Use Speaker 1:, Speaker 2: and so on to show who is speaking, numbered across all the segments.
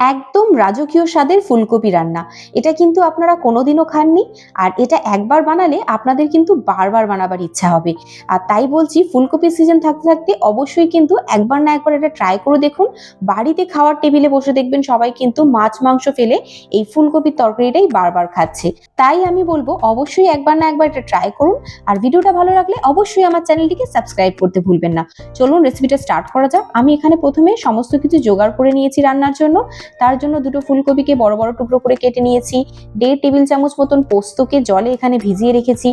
Speaker 1: একদম রাজকীয় স্বাদের ফুলকপি রান্না। এটা কিন্তু আপনারা কোনোদিনও খাননি আর এটা একবার বানালে আপনাদের কিন্তু বারবার বানাবার ইচ্ছা হবে। আর তাই বলছি, ফুলকপির সিজন থাকতে থাকতে অবশ্যই কিন্তু একবার না একবার এটা ট্রাই করে দেখুন। বাড়িতে খাওয়ার টেবিলে বসে দেখবেন সবাই কিন্তু মাছ, মাংস ফেলে এই ফুলকপির তরকারিটাই বারবার খাচ্ছে। তাই আমি বলব, অবশ্যই একবার না একবার এটা ট্রাই করুন। আর ভিডিওটা ভালো লাগলে অবশ্যই আমার চ্যানেলটিকে সাবস্ক্রাইব করতে ভুলবেন না। চলুন রেসিপিটা স্টার্ট করা যাক। আমি এখানে প্রথমে সমস্ত কিছু জোগাড় করে নিয়েছি রান্নার জন্য। তার জন্য দুটো ফুলকপিকে বড় বড় টুকরো করে কেটে নিয়েছি। দেড় টেবিল চামচ মতন পোস্তকে জলে এখানে ভিজিয়ে রেখেছি।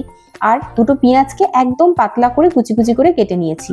Speaker 1: আর দুটো পেঁয়াজকে একদম পাতলা করে কুচি কুচি করে কেটে নিয়েছি।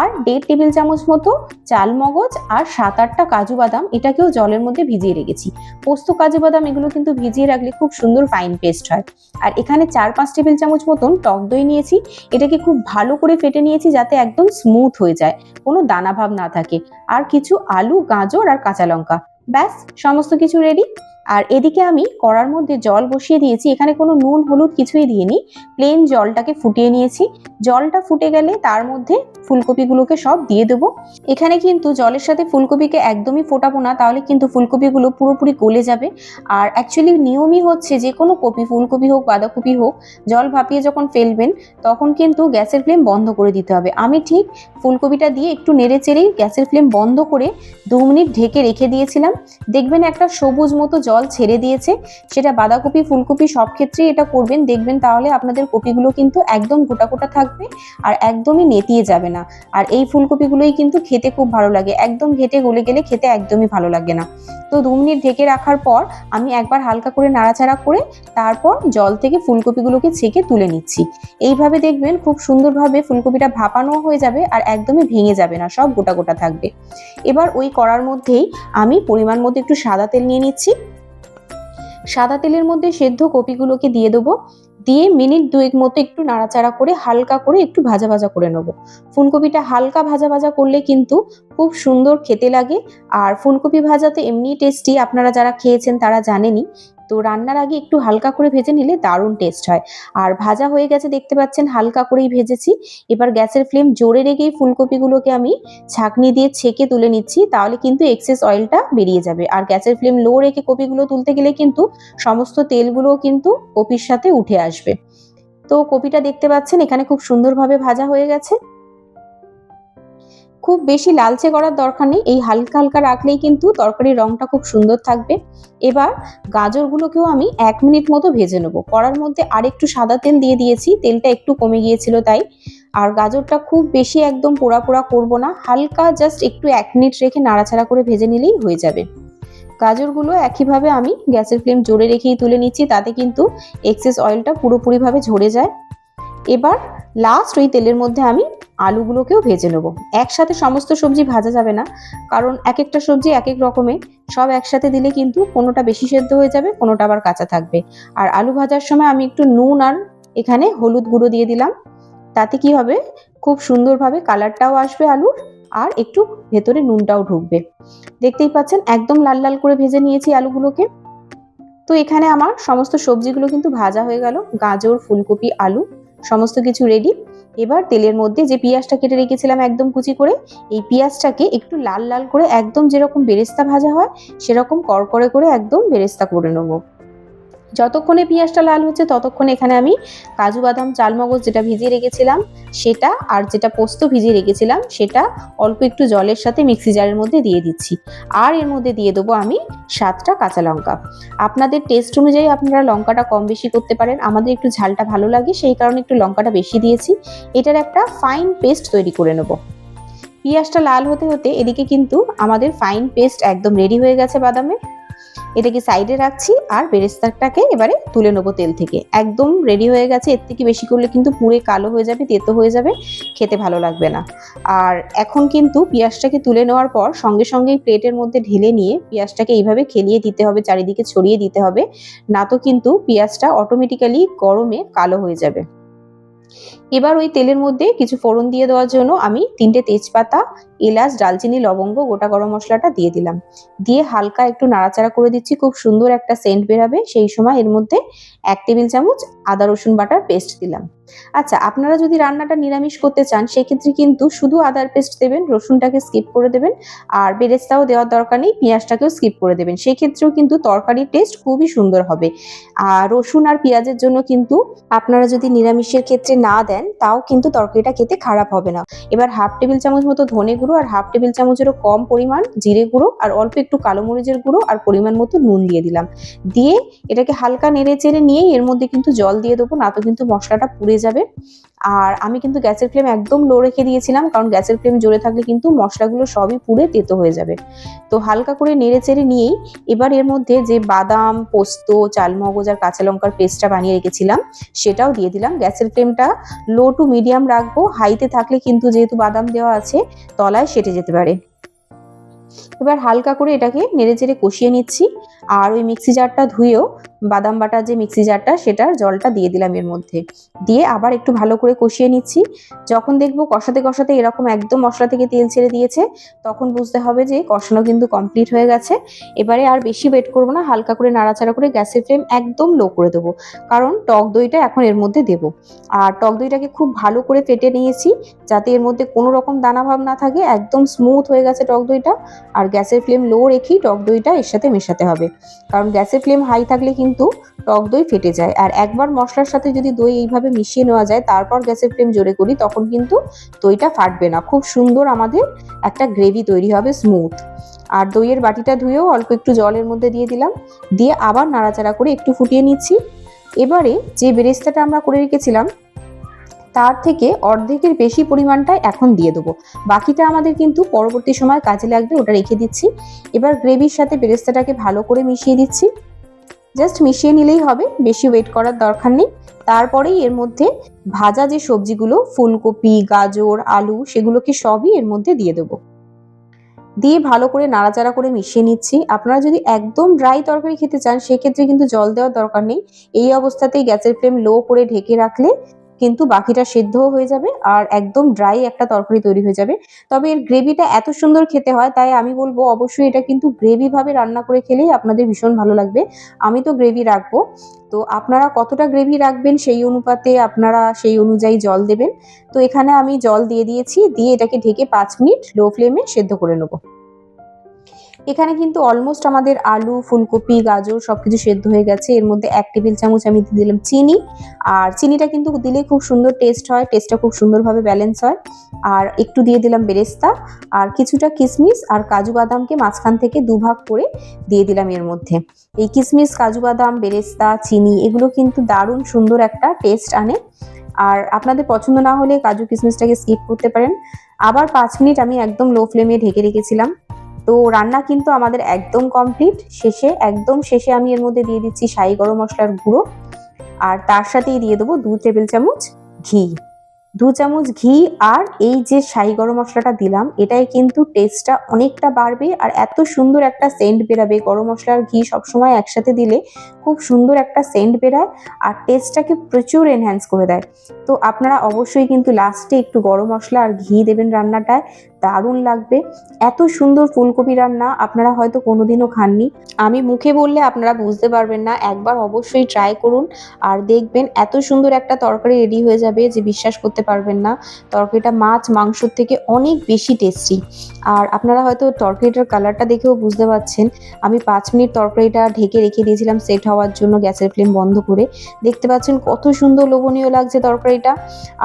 Speaker 1: আর দেড় টেবিল চামচ মতো চাল মগজ আর সাত আটটা কাজু বাদাম এটাকেও জলের মধ্যে ভিজিয়ে রেখেছি। পোস্ত কাজু বাদাম এগুলো কিন্তু ভিজিয়ে রাখলে খুব সুন্দর ফাইন পেস্ট হয়। আর এখানে চার পাঁচ টেবিল চামচ মতন টক দই নিয়েছি। এটাকে খুব ভালো করে ফেটে নিয়েছি যাতে একদম স্মুথ হয়ে যায়, কোনো দানাভাব না থাকে। আর কিছু আলু, গাজর আর কাঁচা লঙ্কা। ব্যাস সমস্ত কিছু রেডি আর এদিকে আমি কড়ার মধ্যে জল বসিয়ে দিয়েছি। এখানে কোনো নুন, হলুদ কিছুই দিইনি। প্লেন জলটাকে ফুটিয়ে নিয়েছি। জলটা ফুটে গেলে তার মধ্যে ফুলকপিগুলোকে সব দিয়ে দেবো। এখানে কিন্তু জলের সাথে ফুলকপিকে একদমই ফোটাবো না, তাহলে কিন্তু ফুলকপিগুলো পুরোপুরি গলে যাবে। আর অ্যাকচুয়ালি নিয়মই হচ্ছে যে কোনো কপি, ফুলকপি হোক, বাঁধাকপি হোক, জল ভাপিয়ে যখন ফেলবেন, তখন কিন্তু গ্যাসের ফ্লেম বন্ধ করে দিতে হবে। আমি ঠিক ফুলকপিটা দিয়ে একটু নেড়ে চেড়েই গ্যাসের ফ্লেম বন্ধ করে দু মিনিট ঢেকে রেখে দিয়েছিলাম। দেখবেন একটা সবুজ মতো জল ছেড়ে দিয়েছে, সেটা বাঁধাকপি, ফুলকপি সব ক্ষেত্রেই এটা করবেন। দেখবেন তাহলে আপনাদের কপিগুলো কিন্তু একদম গোটা গোটা থাকবে আর একদমই নেতিয়ে যাবে না। আর এই ফুলকপিগুলোই কিন্তু খেতে খুব ভালো লাগে। একদম ঘেটে গলে গেলে খেতে একদমই ভালো লাগে না। তো দু মিনিট ঢেকে রাখার পর আমি একবার হালকা করে নাড়াচাড়া করে তারপর জল থেকে ফুলকপিগুলোকে ছেঁকে তুলে নিচ্ছি। এইভাবে দেখবেন খুব সুন্দরভাবে ফুলকপিটা ভাপানো হয়ে যাবে আর একদমই ভেঙে যাবে না, সব গোটা গোটা থাকবে। এবার ওই কড়ার মধ্যেই আমি পরিমাণ মতো একটু সাদা তেল নিয়ে নিচ্ছি। সাদা তেলের মধ্যে সেদ্ধ কপিগুলোকে দিয়ে দেবো। দিয়ে মিনিট দুয়েক মতো একটু নাড়াচাড়া করে হালকা করে একটু ভাজা ভাজা করে নেব। ফুলকপিটা হালকা ভাজা ভাজা করলে কিন্তু খুব সুন্দর খেতে লাগে। আর ফুলকপি ভাজা তো এমনি টেস্টি আপনারা যারা খেয়েছেন তারা জানেনই তো রান্নার আগে একটু হালকা করে ভেজে নিলে দারুণ টেস্ট হয়। আর ভাজা হয়ে গেছে দেখতে পাচ্ছেন, হালকা করেই ভেজেছি। এবার গ্যাসের ফ্লেম জোরে রেখেই ফুলকপিগুলোকে আমি ছাঁকনি দিয়ে ছেঁকে তুলে নিচ্ছি, তাহলে কিন্তু এক্সেস অয়েলটা বেরিয়ে যাবে। আর গ্যাসের ফ্লেম লো রেখে কপিগুলো তুলতে গেলে কিন্তু সমস্ত তেলগুলো কিন্তু কপির সাথে উঠে আসবে। তো কপিটা দেখতে পাচ্ছেন, এখানে খুব সুন্দরভাবে ভাজা হয়ে গেছে। খুব বেশি লালচে করার দরকার নেই। এই হালকা হালকা রাখলেই কিন্তু তরকারির রংটা খুব সুন্দর থাকবে। এবার গাজরগুলোকেও আমি এক মিনিট মতো ভেজে নেব। কড়ার মধ্যে আরেকটু সাদা তেল দিয়ে দিয়েছি। তেলটা একটু কমে গিয়েছিল তাই। আর গাজরটা খুব বেশি একদম পোড়া পোড়া করব না। হালকা জাস্ট একটু এক মিনিট রেখে নাড়াচাড়া করে ভেজে নিলেই হয়ে যাবে। গাজরগুলো একইভাবে আমি গ্যাসের ফ্লেম জোরে রেখেই তুলে নিচ্ছি। তাতে কিন্তু এক্সেস অয়েলটা পুরোপুরিভাবে ঝরে যায়। এবার লাস্ট ওই তেলের মধ্যে আমি আলুগুলোকেও ভেজে নেব। একসাথে সমস্ত সবজি ভাজা যাবে না, কারণ এক একটা সবজি এক এক রকমের সব একসাথে দিলে কিন্তু কোনোটা বেশি সেদ্ধ হয়ে যাবে, কোনোটা আবার কাঁচা থাকবে। আর আলু ভাজার সময় আমি একটু নুন আর এখানে হলুদ গুঁড়ো দিয়ে দিলাম। তাতে কি হবে? খুব সুন্দরভাবে কালারটাও আসবে আলুর, আর একটু ভেতরে নুনটাও ঢুকবে। দেখতেই পাচ্ছেন, একদম লাল লাল করে ভেজে নিয়েছি আলুগুলোকে। তো এখানে আমার সমস্ত সবজিগুলো কিন্তু ভাজা হয়ে গেল। গাজর, ফুলকপি, আলু, সমস্ত কিছু রেডি এবার তেলের মধ্যে যে পেঁয়াজটা কেটে রেখেছিলাম একদম কুচি করে, এই পেঁয়াজটাকে একটু লাল লাল করে একদম যেরকম বেরেস্তা ভাজা হয়, সেরকম কড়কড়ে করে একদম বেরেস্তা করে নেব। যতক্ষণে পেঁয়াজটা লাল হচ্ছে ততক্ষণে এখানে আমি কাজু বাদাম চালমগজ যেটা ভিজিয়ে রেখেছিলাম, সেটা আর যেটা পোস্ত ভিজিয়ে রেখেছিলাম, সেটা অল্প একটু জলের সাথে মিক্সি জারের মধ্যে দিয়ে দিচ্ছি। আর এর মধ্যে দিয়ে দেবো আমি সাতটা কাঁচা লঙ্কা। আপনাদের টেস্ট অনুযায়ী আপনারা লঙ্কাটা কম বেশি করতে পারেন। আমাদের একটু ঝালটা ভালো লাগে, সেই কারণে একটু লঙ্কাটা বেশি দিয়েছি। এটার একটা ফাইন পেস্ট তৈরি করে নেব। পেঁয়াজটা লাল হতে হতে এদিকে কিন্তু আমাদের ফাইন পেস্ট একদম রেডি হয়ে গেছে বাদামের এটাকে সাইডে রাখছি আর বেরেস্তাটাকে এবারে তুলে নেব তেল থেকে। একদম রেডি হয়ে গেছে, এর থেকে বেশি করলে কিন্তু পুরে কালো হয়ে যাবে, তেতো হয়ে যাবে, খেতে ভালো লাগবে না। আর এখন কিন্তু পেঁয়াজটাকে তুলে নেওয়ার পর সঙ্গে সঙ্গেই প্লেটের মধ্যে ঢেলে নিয়ে পেঁয়াজটাকে এইভাবে খেলিয়ে দিতে হবে, চারিদিকে ছড়িয়ে দিতে হবে, না তো কিন্তু পেঁয়াজটা অটোমেটিক্যালি গরমে কালো হয়ে যাবে। এবার ওই তেলের মধ্যে কিছু ফোড়ন দিয়ে দেওয়ার জন্য আমি তিনটে তেজপাতা এলাচ দালচিনি লবঙ্গ, গোটা গরম মশলাটা দিয়ে দিলাম। দিয়ে হালকা একটু নাড়াচাড়া করে দিচ্ছি, খুব সুন্দর একটা সেন্ট বেরাবে। সেই সময় এর মধ্যে এক টেবিল চামচ আদা, রসুন বাটার পেস্ট দিলাম। আচ্ছা আপনারা যদি রান্নাটা নিরামিষ করতে চান, সেক্ষেত্রে কিন্তু শুধু আদার পেস্ট দেবেন, রসুনটাকে স্কিপ করে দেবেন, আর বেরেস্তাও দেওয়ার দরকার নেই, পেঁয়াজটাকেও স্কিপ করে দেবেন। সেক্ষেত্রেও কিন্তু তরকারির টেস্ট খুবই সুন্দর হবে। আর রসুন আর পেঁয়াজের জন্য কিন্তু আপনারা যদি নিরামিষের ক্ষেত্রে না দেন, তাও কিন্তু তরকারিটা খেতে খারাপ হবে না। এবার হাফ টেবিল চামচ মতো ধনে গুঁড়ো আর হাফ টেবিল চামচেরও কম পরিমাণ জিরে গুঁড়ো আর অল্প একটু কালো মরিচের গুঁড়ো আর পরিমাণ মতো নুন দিয়ে দিলাম। দিয়ে এটাকে হালকা নেড়ে চেড়ে নিয়েই এর মধ্যে কিন্তু জল দিয়ে দেবো, না তো কিন্তু মশলাটা পুড়ে যাবে। আর আমি কিন্তু গ্যাসের ফ্লেম একদম লো রেখে দিয়েছিলাম, কারণ গ্যাসের ফ্লেম জোরে থাকলে কিন্তু মশলাগুলো সবই পুড়ে তেতো হয়ে যাবে। তো হালকা করে নেড়ে চেড়ে নিয়েই এবার এর মধ্যে যে বাদাম, পোস্ত, চালমগজ আর কাঁচা লঙ্কার পেস্টটা বানিয়ে রেখেছিলাম, সেটাও দিয়ে দিলাম। গ্যাসের ফ্লেমটা লো টু মিডিয়াম রাখব। হাইতে থাকলে কিন্তু যেহেতু বাদাম দেওয়া আছে তলায় সেটে যেতে পারে। এবার হালকা করে এটাকে নেড়ে চেড়ে কষিয়ে নিচ্ছি। আর ওই মিক্সি জারটা ধুয়েও বাদাম বাটার যে মিক্সি জারটা, সেটার জলটা দিয়ে দিলাম এর মধ্যে। দিয়ে আবার একটু ভালো করে কষিয়ে নিচ্ছি। যখন দেখব কষাতে কষাতে এরকম একদম মশলা থেকে তেল ছেড়ে দিয়েছে, তখন বুঝতে হবে যে কষানো কিন্তু কমপ্লিট হয়ে গেছে। এবারে আর বেশি ওয়েট করব না, হালকা করে নাড়াচাড়া করে গ্যাসের ফ্লেম একদম লো করে দেবো। কারণ টক দইটা এখন এর মধ্যে দেব। আর টক দইটাকে খুব ভালো করে ফেটে নিয়েছি, যাতে এর মধ্যে কোনো রকম দানা ভাব না থাকে, একদম স্মুথ হয়ে গেছে টক দইটা। আর গ্যাসের ফ্লেম লো রেখেই টক দইটা এর সাথে মেশাতে হবে। কারণ গ্যাসের ফ্লেম হাই থাকলে কিন্তু টক দই ফেটে যায়। আর একবার মশলার সাথে যদি দই এইভাবে মিশিয়ে নেওয়া যায়, তারপর গ্যাসের ফ্লেম জোরে করি, তখন কিন্তু দইটা ফাটবে না। খুব সুন্দর আমাদের একটা গ্রেভি তৈরি হবে, স্মুথ। আর দইয়ের বাটিটা ধুয়েও অল্প একটু জলের মধ্যে দিয়ে দিলাম। দিয়ে আবার নাড়াচাড়া করে একটু ফুটিয়ে নিচ্ছি। এবারে যে বেরেস্তাটা আমরা করে রেখেছিলাম, তার থেকে অর্ধেকের বেশি পরিমাণটাই এখন দিয়ে দেবো। বাকিটা আমাদের কিন্তু পরবর্তী সময় কাজে লাগবে, ওটা রেখে দিচ্ছি। এবার গ্রেভির সাথে বেরেস্তাটাকে ভালো করে মিশিয়ে দিচ্ছি। জাস্ট মিশিয়ে নিলেই হবে, বেশি ওয়েট করার দরকার নেই। তারপরেই এর মধ্যে ভাজা যে সবজিগুলো, ফুলকপি, গাজর, আলু, সেগুলোকে সবই এর মধ্যে দিয়ে দেবো। দিয়ে ভালো করে নাড়াচাড়া করে মিশিয়ে নিচ্ছি। আপনারা যদি একদম ড্রাই তরকারি খেতে চান, সেক্ষেত্রে কিন্তু জল দেওয়ার দরকার নেই। এই অবস্থাতেই গ্যাসের ফ্লেম লো করে ঢেকে রাখলে কিন্তু বাকিটা সেদ্ধও হয়ে যাবে আর একদম ড্রাই একটা তরকারি তৈরি হয়ে যাবে। তবে এর গ্রেভিটা এত সুন্দর খেতে হয়, তাই আমি বলব অবশ্যই এটা কিন্তু গ্রেভি ভাবে রান্না করে খেলেই আপনাদের ভীষণ ভালো লাগবে। আমি তো গ্রেভি রাখব। তো আপনারা কতটা গ্রেভি রাখবেন সেই অনুপাতে আপনারা সেই অনুযায়ী জল দেবেন। তো এখানে আমি জল দিয়ে দিয়েছি, দিয়ে এটাকে ঢেকে পাঁচ মিনিট লো ফ্লেমে সেদ্ধ করে নেব। এখানে কিন্তু অলমোস্ট আমাদের আলু, ফুলকপি, গাজর সব কিছু সেদ্ধ হয়ে গেছে। এর মধ্যে এক টেবিল চামচ আমি দিয়ে দিলাম চিনি। আর চিনিটা কিন্তু দিলে খুব সুন্দর টেস্ট হয় টেস্টটা খুব সুন্দরভাবে ব্যালেন্স হয়। আর একটু দিয়ে দিলাম বেরেস্তা। আর কিছুটা কিশমিশ আর কাজু বাদামকে মাঝখান থেকে দুভাগ করে দিয়ে দিলাম এর মধ্যে। এই কিশমিশ কাজু বাদাম, বেরেস্তা, চিনি এগুলো কিন্তু দারুণ সুন্দর একটা টেস্ট আনে। আর আপনাদের পছন্দ না হলে কাজু কিশমিশটাকে স্কিপ করতে পারেন। আবার পাঁচ মিনিট আমি একদম লো ফ্লেমে ঢেকে রেখেছিলাম। তো রান্না কিন্তু আমাদের একদম কমপ্লিট শেষে, একদম শেষে আমি এর মধ্যে দিয়ে দিচ্ছি শাহি গরম মশলার গুঁড়ো। আর তার সাথেই দিয়ে দেবো দু টেবিল চামচ ঘি। দু চামচ ঘি আর এই যে শাহি গরম মশলাটা দিলাম, এটাই কিন্তু টেস্টটা অনেকটা বাড়বে আর এত সুন্দর একটা সেন্ট বেরাবে। গরম মশলার ঘি সবসময় একসাথে দিলে খুব সুন্দর একটা সেন্ট বেরায় আর টেস্টটাকে প্রচুর এনহ্যান্স করে দেয়। তো আপনারা অবশ্যই কিন্তু লাস্টে একটু গরম মশলা আর ঘি দেবেন রান্নাটায়। দারুণ লাগবে। এত সুন্দর ফুলকপি রান্না, আপনারা হয়তো কোনোদিনও খাননি। আমি মুখে বললে আপনারা বুঝতে পারবেন না, একবার অবশ্যই ট্রাই করুন। আর দেখবেন এত সুন্দর একটা তরকারি রেডি হয়ে যাবে যে বিশ্বাস করতে পারবেন না। তরকারিটা মাছ মাংসর থেকে অনেক বেশি টেস্টি আর আপনারা হয়তো তরকারিটার কালারটা দেখেও বুঝতে পারছেন। আমি পাঁচ মিনিট তরকারিটা ঢেকে রেখে দিয়েছিলাম সেট হওয়ার জন্য গ্যাসের ফ্লেম বন্ধ করে। দেখতে পাচ্ছেন কত সুন্দর লোভনীয় লাগছে তরকারিটা।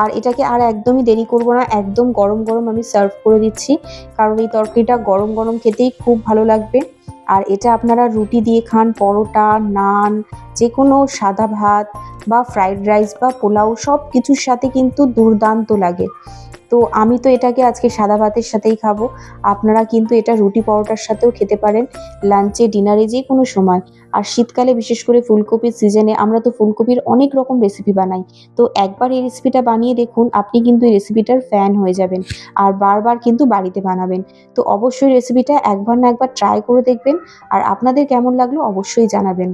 Speaker 1: আর এটাকে আর একদমই দেরি করব না, একদম গরম গরম আমি সার্ভ করে দিচ্ছি। কারণ এই তরকারিটা গরম গরম খেতেই খুব ভালো লাগবে। আর এটা আপনারা রুটি দিয়ে খান, পরোটা, নান যে কোনো সাদা ভাত বা ফ্রাইড রাইস বা পোলাও সব কিছুর সাথে কিন্তু দুর্দান্ত লাগে। তো আমি তো এটাকে আজকে সাদা ভাতের সাথেই খাব। আপনারা কিন্তু এটা রুটি পরোটার সাথেও খেতে পারেন লাঞ্চে ডিনারে যে কোনো সময়। আর শীতকালে বিশেষ করে ফুলকপির সিজনে আমরা তো ফুলকপির অনেক রকম রেসিপি বানাই। তো একবার এই রেসিপিটা বানিয়ে দেখুন, আপনি কিন্তু এই রেসিপিটার ফ্যান হয়ে যাবেন আর বারবার কিন্তু বাড়িতে বানাবেন। তো অবশ্যই রেসিপিটা একবার না একবার ট্রাই করে দেখবেন আর আপনাদের কেমন লাগল অবশ্যই জানাবেন।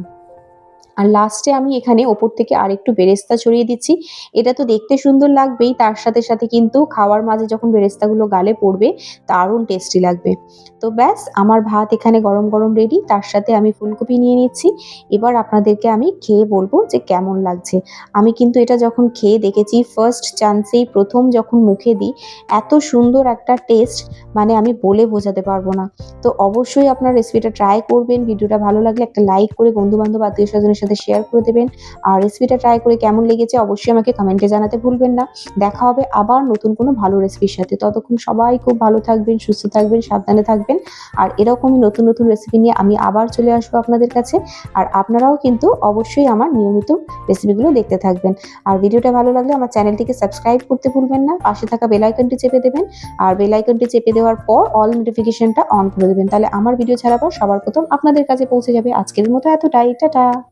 Speaker 1: আর লাস্টে আমি এখানে ওপর থেকে আরেকটু বেরেস্তা ছড়িয়ে দিচ্ছি। এটা তো দেখতে সুন্দর লাগবেই, তার সাথে সাথে কিন্তু খাওয়ার মাঝে যখন বেরেস্তাগুলো গালে পড়বে, দারুণ টেস্টি লাগবে। তো ব্যাস, আমার ভাত এখানে গরম গরম রেডি তার সাথে আমি ফুলকপি নিয়ে নিচ্ছি। এবার আপনাদেরকে আমি খেয়ে বলব যে কেমন লাগছে। আমি কিন্তু এটা যখন খেয়ে দেখেছি ফার্স্ট চান্সেই প্রথম যখন মুখে দিই, এত সুন্দর একটা টেস্ট মানে আমি বলে বোঝাতে পারব না। তো অবশ্যই আপনার রেসিপিটা ট্রাই করবেন, ভিডিওটা ভালো লাগলে একটা লাইক করে বন্ধু বান্ধব আত্মীয় স্বজনের সাথে শেয়ার করে দেবেন। আর রেসিপিটা ট্রাই করে কেমন লেগেছে অবশ্যই আমাকে কমেন্টে জানাতে ভুলবেন না। দেখা হবে আবার নতুন কোনো ভালো রেসিপির সাথে। ততক্ষণ সবাই খুব ভালো থাকবেন, সুস্থ থাকবেন, সাবধানে থাকবেন। আর এরকমই নতুন নতুন রেসিপি নিয়ে আমি আবার চলে আসব আপনাদের কাছে। আর আপনারাও কিন্তু অবশ্যই আমার নিয়মিত রেসিপিগুলো দেখতে থাকবেন। আর ভিডিওটা ভালো লাগলে আমার চ্যানেলটিকে সাবস্ক্রাইব করতে ভুলবেন না। পাশে থাকা বেলাইকনটি চেপে দেবেন। আর বেলাইকনটি চেপে দেওয়ার পর অল নোটিফিকেশনটা অন করে দেবেন। তাহলে আমার ভিডিও ছাড়া পর সবার প্রথম আপনাদের কাছে পৌঁছে যাবে। আজকের মতো এতটাই। টাটা!